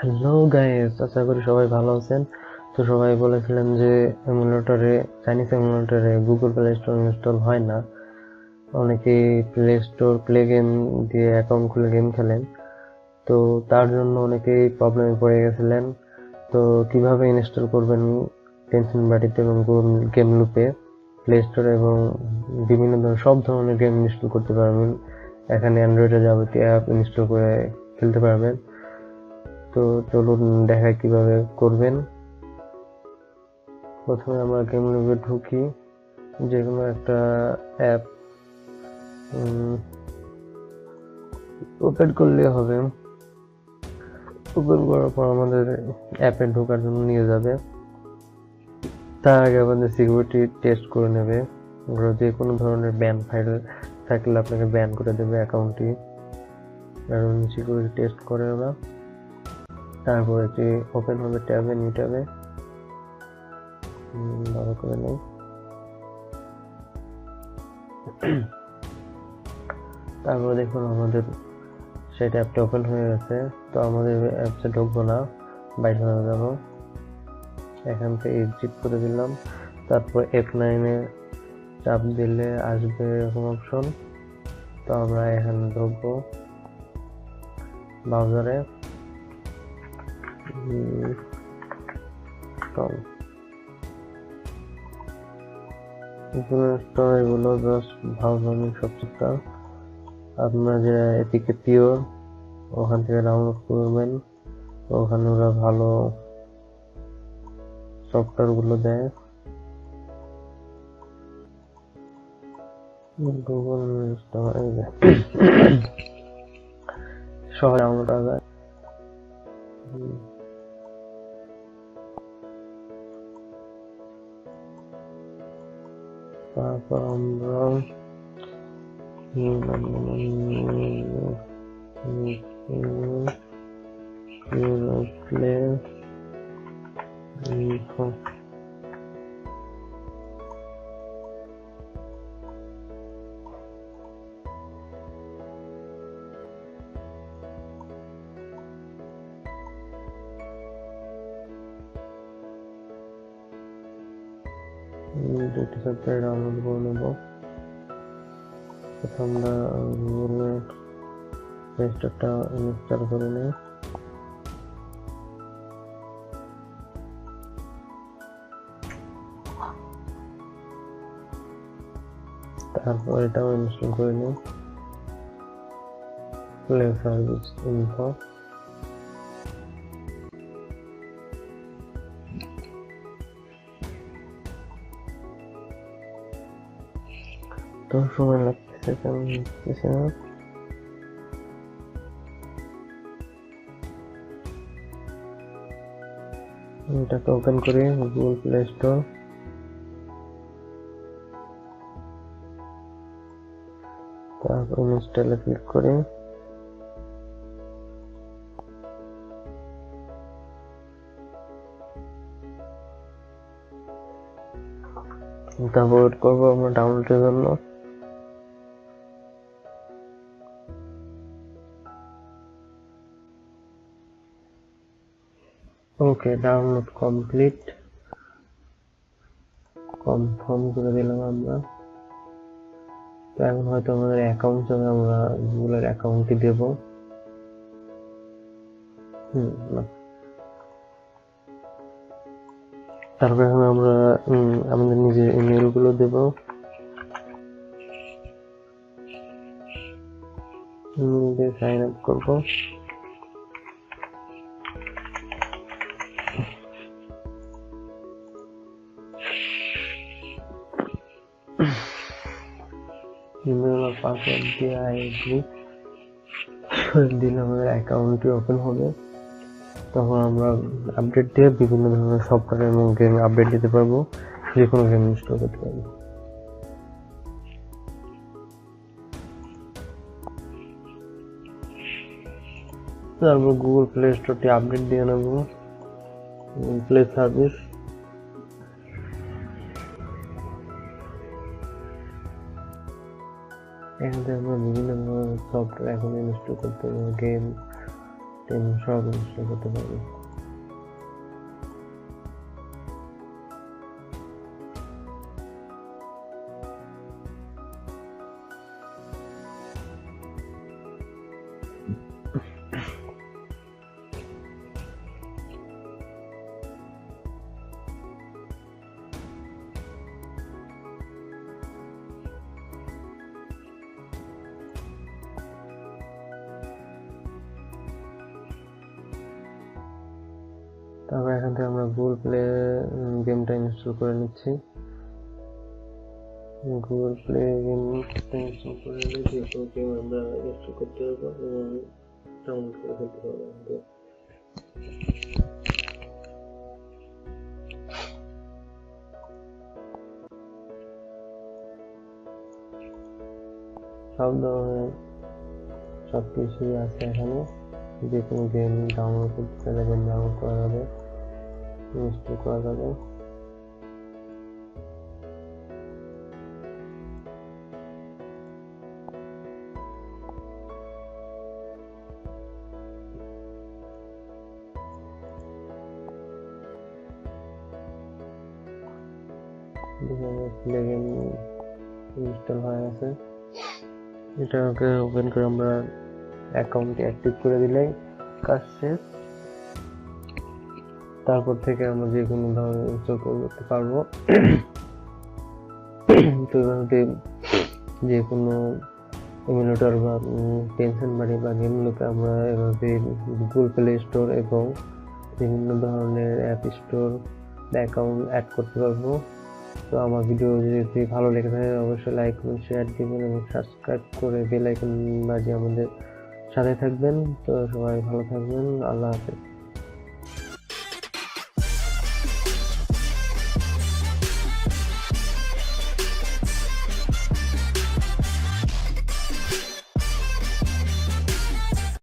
Hello guys আশা করি সবাই ভালো আছেন। তো সবাই বলেছিলেন যে এমুলেটরে চাইনিজ এমুলেটরে গুগল প্লে স্টোর ইনস্টল হয় না। অনেকেই প্লে স্টোর প্লে গেম দিয়ে অ্যাকাউন্ট খুলে গেম খেলেন। তো তার জন্য অনেকেই প্রবলেমে পড়ে গেছিলেন। তো কীভাবে ইনস্টল করবেন টেনশন বাটিতে এবং গেম লুপে প্লে স্টোরে এবং বিভিন্ন ধরনের, সব ধরনের গেম ইনস্টল করতে পারবেন। এখানে অ্যান্ড্রয়েডে যাবতীয় অ্যাপ ইনস্টল করে খেলতে পারবেন। তো চলুন দেখায় কীভাবে করবেন। প্রথমে আমরা গেম লুপে ঢুকি। যে কোনো একটা অ্যাপ ওপেন করলে হবে। ওপেন করার পর আমাদের অ্যাপে ঢোকার জন্য নিয়ে যাবে। তার আগে আমাদের সিকিউরিটি টেস্ট করে নেবে। যে কোনো ধরনের ব্যান ফাইল থাকলে আপনাকে ব্যান করে দেবে অ্যাকাউন্টটি কারণ সিকিউরিটি টেস্ট করে ওরা। তারপর একটি ওপেন হবে ট্যাবে নিউ ট্যাবে ভালো করে নেই। তারপরে দেখুন আমাদের সেই ট্যাবটা ওপেন হয়ে গেছে। তো আমাদের অ্যাপসে ঢুকবো না, বাইরে হয়ে যাব। এখান থেকে এক্সিট করে দিলাম। তারপর এফ নাইনে চাপ দিলে আসবে এরকম অপশন তো আমরা এখানে ঢুকবো। ব্রাউজারে কম এগুলো জাস্ট ভালো সবচেয়ে আপনার যে এপিকে পিওর ওখান থেকে ডাউনলোড করবেন। ওখানে ওরা ভালো সফটওয়্যারগুলো দেয় গুগল স্টোর এই যে। সহজ ডাউনলোড হবে তারপর আমরা প্লে দুটি সফটওয়্যার ডাউনলোড করে নেব প্রথম আমরা গুগলের প্লে স্টোরটা ইনস্টল করে নিই তারপর এটাও ইনস্টল করে নিই প্লে সার্ভিস ইনফো তো সময় লাগতেছে কেমন লাগতেছে না? এটাকে ওপেন করি গুগল প্লে স্টোর তারপর ইনস্টলে ক্লিক করি। তারপর করব আমরা ডাউনলোডের জন্য। ওকে ডাউনলোড কমপ্লিট কনফার্ম করে দিলাম আমরা। তো এখন হয়তো আমাদের অ্যাকাউন্ট যাবে আমরা গুগলের অ্যাকাউন্টটি দেব। হুম তারপরে এখন আমরা আমাদের নিজের ইমেলগুলো দেব সাইন আপ করব। পাসওয়ার্ড দিয়ে আইডি দিলে আমাদের অ্যাকাউন্টটি ওপেন হবে। তখন আমরা আপডেট দিয়ে বিভিন্ন ধরনের সফটওয়্যার এবং গেম আপডেট দিতে পারব। যে কোনো গেম ইনস্টল করতে পারব। তারপর গুগল প্লে স্টোরটি আপডেট দিয়ে নেব। প্লে সার্ভিস এখান আমরা বিভিন্ন ধরনের সফটওয়্যার এখন ইনস্টল করতে পারব গেম সিস্টেম সব ইনস্টল করতে পারবে তারপর এখান থেকে আমরা গুগল প্লে গেমটা ইনস্টল করে নিচ্ছি। গুগল প্লে গেমটা ইনস্টল করে নিলে যে কোনো গেম আমরা ইনস্টল করতে পারব এবং ডাউনলোড করে ফেলতে পারব থেকে। সব ধরনের সব কিছুই আছে এখানে। যে কোনো গেম ডাউনলোড করতে চাইলে গেম ডাউনলোড করা যাবে। ইনস্টল করা যাবে প্লে গেম ইনস্টল হয়ে গেছে এটাকে ওপেন করে আমরা অ্যাকাউন্টটি অ্যাক্টিভ করে দিলেই কাজ শেষ তারপর থেকে আমরা যে কোনো ধরনের ইনস্টল করতে পারব। তো এভাবে যে কোনো এমুলেটর বা পেনশন বাড়ি বা গেমগুলোকে আমরা এভাবে গুগল প্লে স্টোর এবং বিভিন্ন ধরনের অ্যাপ স্টোর অ্যাকাউন্ট অ্যাড করতে পারব। তো আমার ভিডিও যদি ভালো লেগে থাকে, অবশ্যই লাইক করুন শেয়ার দিবেন এবং সাবস্ক্রাইব করে বেল আইকন বাজিয়ে আমাদের সাথে থাকবেন। তো সবাই ভালো থাকবেন, আল্লাহ হাফেজ।